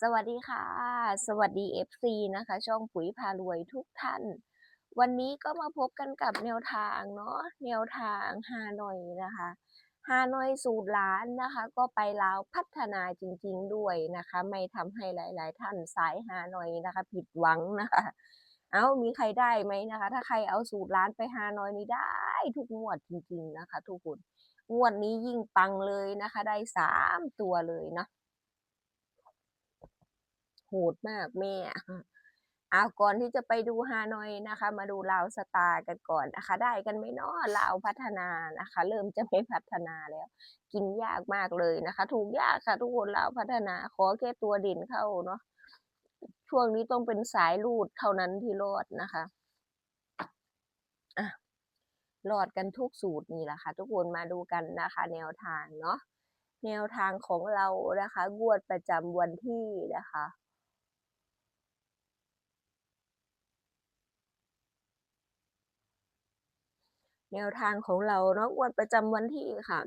สวัสดีค่ะ สวัสดี FC นะคะ ช่องปุ๋ยพารวยทุกท่าน วันนี้ก็มาพบกันกับแนวทางเนาะแนวทางฮานอยนะคะฮานอยสูตรล้านนะคะ ก็ไปลาวพัฒนาจริง ๆ ด้วยนะคะ ไม่ทำให้หลาย ๆ ท่านสายฮานอยนะคะ ผิดหวังนะคะ เอามีใครได้ไหมนะคะ ถ้าใครเอาสูตรล้านไปฮานอยนี้ได้ทุกงวดจริง ๆ นะคะ ทุกคนงวดนี้ยิ่งปังเลยนะคะ ได้สามตัวเลยเนาะ หดมากแม่เอาก่อนที่จะไปดูฮานอยนะคะ มาดูลาวสตาร์กันก่อนนะคะ ได้กันไหมเนาะลาวพัฒนานะคะ เริ่มจะไม่พัฒนาแล้ว กินยากมากเลยนะคะ ถูกยากค่ะ ทุกคนลาวพัฒนา ขอแค่ตัวเด่นเข้าเนาะช่วงนี้ต้องเป็นสายรูดเท่านั้นที่รอดนะคะอะรอดกันทุกสูตรนี่แหละค่ะ ทุกคนมาดูกันนะคะ แนวทางเนาะแนวทางของเรานะคะ งวดประจำวันที่นะคะ แนวทางของเราเนาะงวดประจำวันที่ค่ะ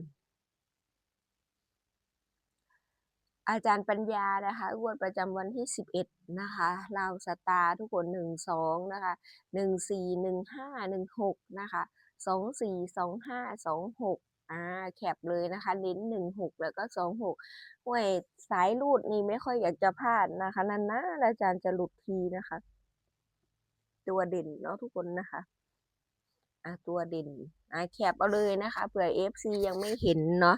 อาจารย์ปัญญานะคะงวดประจำวันที่ 11 นะคะลาวสตาทุกคน 1 2 นะคะ 1 4 1 5 1 6 นะคะ 2 4 2 5 2 6อ่าแคปเลยนะคะเน้น1 6แล้วก็2 6ห่วยสายรูดนี่ไม่ค่อยอยากจะพลาดนะคะนานๆอาจารย์จะหลุดทีนะคะ ตัวเด่นเนาะทุกคนนะคะ อะตัวเด่นอะแคปเอาเลยนะคะเผื่อ FC ยังไม่เห็นเนาะ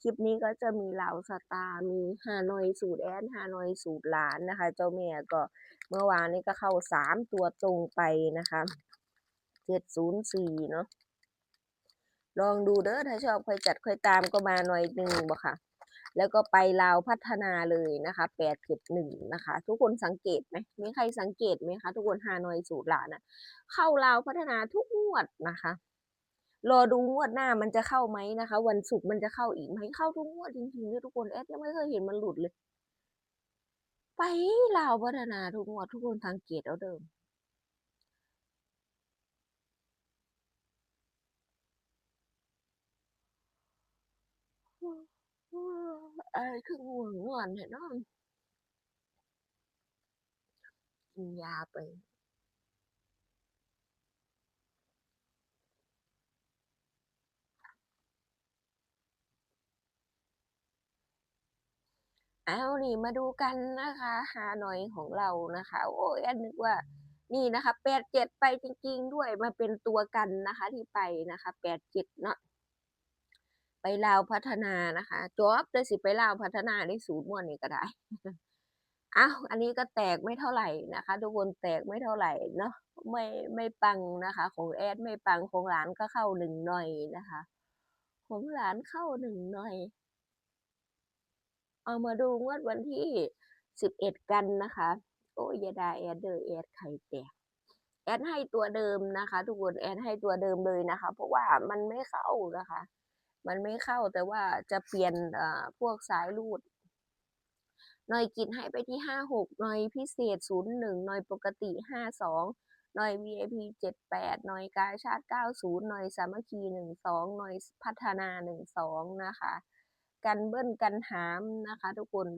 คลิปนี้ก็จะมีเหล่าสตาร์มีฮานอยสูตรแอนฮานอยสูตรหลานนะคะ เจ้าแม่ก็เมื่อวานนี้ก็เข้าสามตัวตรงไปนะคะเจ็ดศูนย์สี่เนาะลองดูเด้อถ้าชอบค่อยจัดค่อยตามก็มาหน่อยหนึ่งบ่ค่ะ แล้วก็ไปลาวพัฒนาเลยนะคะแปดเจ็ดหนึ่งนะคะ ทุกคนสังเกตไหมมีใครสังเกตไหมคะ ทุกคนฮานอยสูตรหลานะเข้าลาวพัฒนาทุกงวดนะคะรอดูงวดหน้ามันจะเข้าไหมนะคะ วันศุกร์มันจะเข้าอีกไหมเข้าทุกงวดจริงๆเลยทุกคนแอดยังไม่เคยเห็นมันหลุดเลย ไปลาวพัฒนาทุกงวดทุกคนสังเกตเอาเดิม เอ้คือง่วงนอนเห็นเนาะกินยาไปเอานี่มาดูกันนะคะ ฮานอยของเรานะคะ โอ้ยอันนึกว่า นี่นะคะแปดเจ็ดไปจริงๆด้วยมาเป็นตัวกันนะคะ ที่ไปนะคะแปดเจ็ดเนาะ ไปลาวพัฒนานะคะจอบเลยสิไปลาวพัฒนาได้สูตรม่วนนี่ก็ได้อ้าวอันนี้ก็แตกไม่เท่าไหร่นะคะ ทุกคนแตกไม่เท่าไหร่เนาะไม่ไม่ปังนะคะ ของแอดไม่ปังของหลานก็เข้าหนึ่งหน่อยนะคะ ของหลานเข้าหนึ่งหน่อย เอามาดูงวดวันที่สิบเอ็ดกันนะคะ โอ้ยดาแอดเดอร์แอดไข่แตกแอดให้ตัวเดิมนะคะ ทุกคนแอดให้ตัวเดิมเลยนะคะ เพราะว่ามันไม่เข้านะคะ มันไม่เข้าแต่ว่าจะเปลี่ยนพวกสายรูดหน่อยกินให้ไปที่ห้าหกหน่อยพิเศษศูนย์หนึ่งหน่อยปกติห้าสองหน่อย VIP เจ็ดแปดหน่อยกาชาติเก้าศูนย์หน่อยสามัคคีหนึ่งสองหน่อยพัฒนาหนึ่งสองนะคะ กันเบิ้ลกันหามนะคะ ทุกคน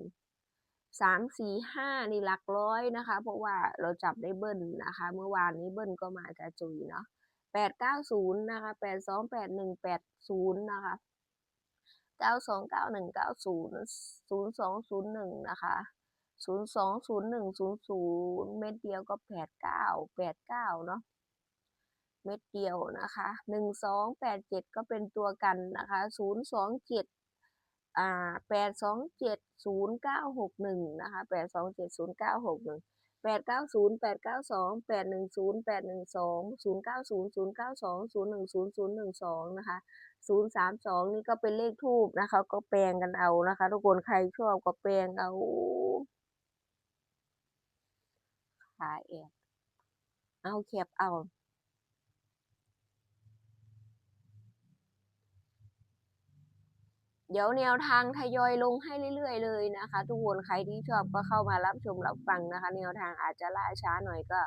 สามสี่ห้านี่หลักร้อยนะคะ เพราะว่าเราจับได้เบิ้ลนะคะ เมื่อวานนี้เบิ้ลก็มาจะจุยเนาะ แปดเก้าศูนย์นะคะแปดสองแปดหนึ่งแปดศูนย์นะคะเก้าสองเก้าหนึ่งเก้าศูนย์ศูนย์สองศูนย์หนึ่งนะคะศูนย์สองศูนย์หนึ่งศูนย์ศูนย์เม็ดเดียวก็แปดเก้าแปดเก้าเนาะเม็ดเดียวนะคะหนึ่งสองแปดเจ็ดก็เป็นตัวกันนะคะศูนย์สองเจ็ดอ่าแปดสองเจ็ดศูนย์เก้าหกหนึ่งนะคะแปดสองเจ็ดศูนย์เก้าหกหนึ่ง แปดเก้าศูนย์แปดเก้าสองแปดหนึ่งศูนย์แปดหนึ่งสองศูนย์เก้าศูนย์ศูนย์เก้าสองศูนย์หนึ่งศูนย์ศูนย์หนึ่งสองนะคะศูนย์สามสองนี่ก็เป็นเลขทูบนะคะ ก็แปลงกันเอานะคะ ทุกคนใครชอบก็แปลงเอาขายแอบเอาแคบเอา เดี๋ยวแนวทางทยอยลงให้เรื่อยๆเลยนะคะ ทุกคนใครที่ชอบก็เข้ามารับชมรับฟังนะคะ แนวทางอาจจะล่าช้าหน่อยก็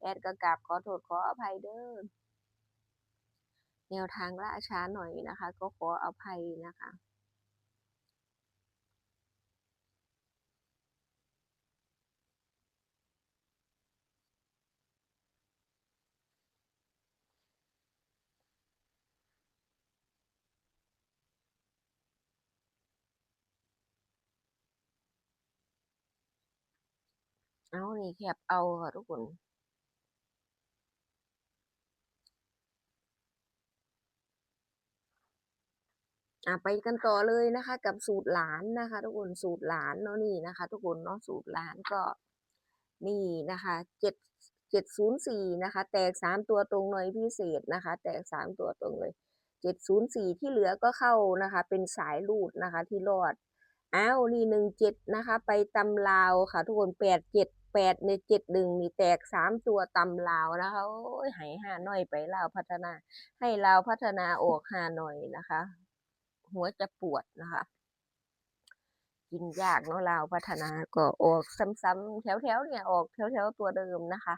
แอดก็กลับขอโทษขออภัยเด้อแนวทางล่าช้าหน่อยนะคะ ก็ขออภัยนะคะ เอานี่แคปเอาค่ะทุกคนอะไปกันต่อเลยนะคะ กับสูตรหลานนะคะ ทุกคนสูตรหลานเนาะนี่นะคะ ทุกคนเนาะสูตรหลานก็นี่นะคะเจ็ดเจ็ดศูนย์สี่นะคะ แตกสามตัวตรงหน่วยพิเศษนะคะ แตกสามตัวตรงเลยเจ็ดศูนย์สี่ที่เหลือก็เข้านะคะ เป็นสายรูดนะคะที่รอดอ้าวนี่หนึ่งเจ็ดนะคะ ไปตำลาวค่ะ ทุกคนแปดเจ็ด แปดในเจ็ดหนึ่งนี่แตกสามตัวตำลาวนะคะโอ้ยหายห้าหน่อยไปลาวพัฒนา ให้ลาวพัฒนาออกห้าหน่อยนะคะ หัวจะปวดนะคะ กินยากเนาะลาวพัฒนาก็ออกซ้ำๆแถวๆเนี่ยออกแถวๆตัวเดิมนะคะ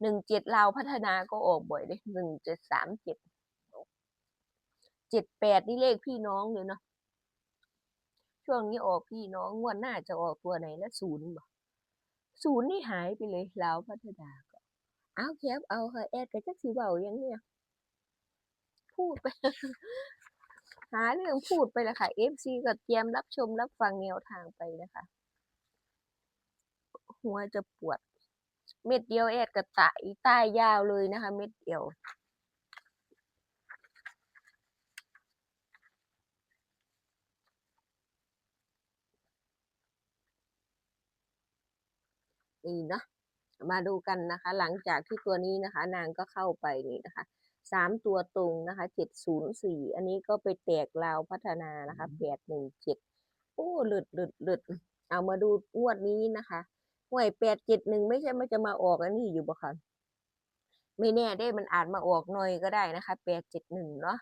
หนึ่งเจ็ดลาวพัฒนาก็ออกบ่อยเลยหนึ่งเจ็ดสามเจ็ดเจ็ดแปดนี่เลขพี่น้องเลยเนาะช่วงนี้ออกพี่น้องงวดหน้าจะออกตัวไหนนะศูนย์บ่ศูนย์นี่หายไปเลยลาวพัฒนาก็เอาแคปเอาค่ะแอดกับจักสีเบายังเนี่ย พูดไป หาเรื่องพูดไปละค่ะ FC ก็เตรียมรับชมรับฟังแนวทางไปนะคะ หัวจะปวด เม็ดเดียวแอดกระตายใต้ยาวเลยนะคะ เม็ดเดียว นี่เนาะมาดูกันนะคะ หลังจากที่ตัวนี้นะคะ นางก็เข้าไปนี่นะคะสามตัวตรงนะคะเจ็ดศูนย์สี่อันนี้ก็ไปแตกลาวพัฒนานะคะแปดหนึ่งเจ็ดโอ้หลุดหลุดหลุดเอามาดูงวดนี้นะคะ ห่วยแปดเจ็ดหนึ่งไม่ใช่มันจะมาออกอันนี้อยู่บ่คะไม่แน่ได้มันอาจมาออกหน่อยก็ได้นะคะแปดเจ็ดหนึ่งเนาะ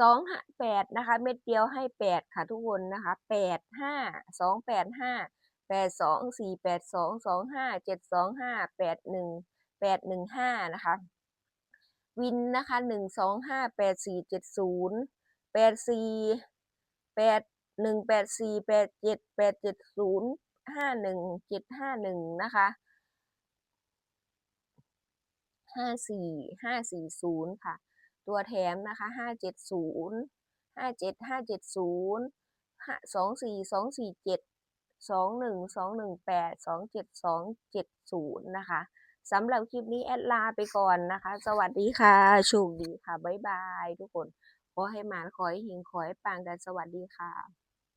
สองห้าแปดนะคะ เม็ดเดียวให้แปดค่ะทุกคนนะคะแปดห้าสองแปดห้าแปดสองสี่แปดสองสองห้าเจ็ดสองห้าแปดหนึ่งแปดหนึ่งห้านะคะ วินนะคะหนึ่งสองห้าแปดสี่เจ็ดศูนย์แปดสี่แปดหนึ่งแปดสี่แปดเจ็ดแปดเจ็ดศูนย์ ห้าหนึ่งเจ็ดห้าหนึ่งนะคะห้าสี่ห้าสี่ศูนย์ค่ะ ตัวแถมนะคะห้าเจ็ดศูนย์ห้าเจ็ดห้าเจ็ดศูนย์สองสี่สองสี่เจ็ดสองหนึ่งสองหนึ่งแปดสองเจ็ดสองเจ็ดศูนย์นะคะสำหรับคลิปนี้แอดลาไปก่อนนะคะ สวัสดีค่ะโชคดีค่ะ บ๊ายบายทุกคนขอให้หมานขอให้เฮงขอให้ปังกันสวัสดีค่ะ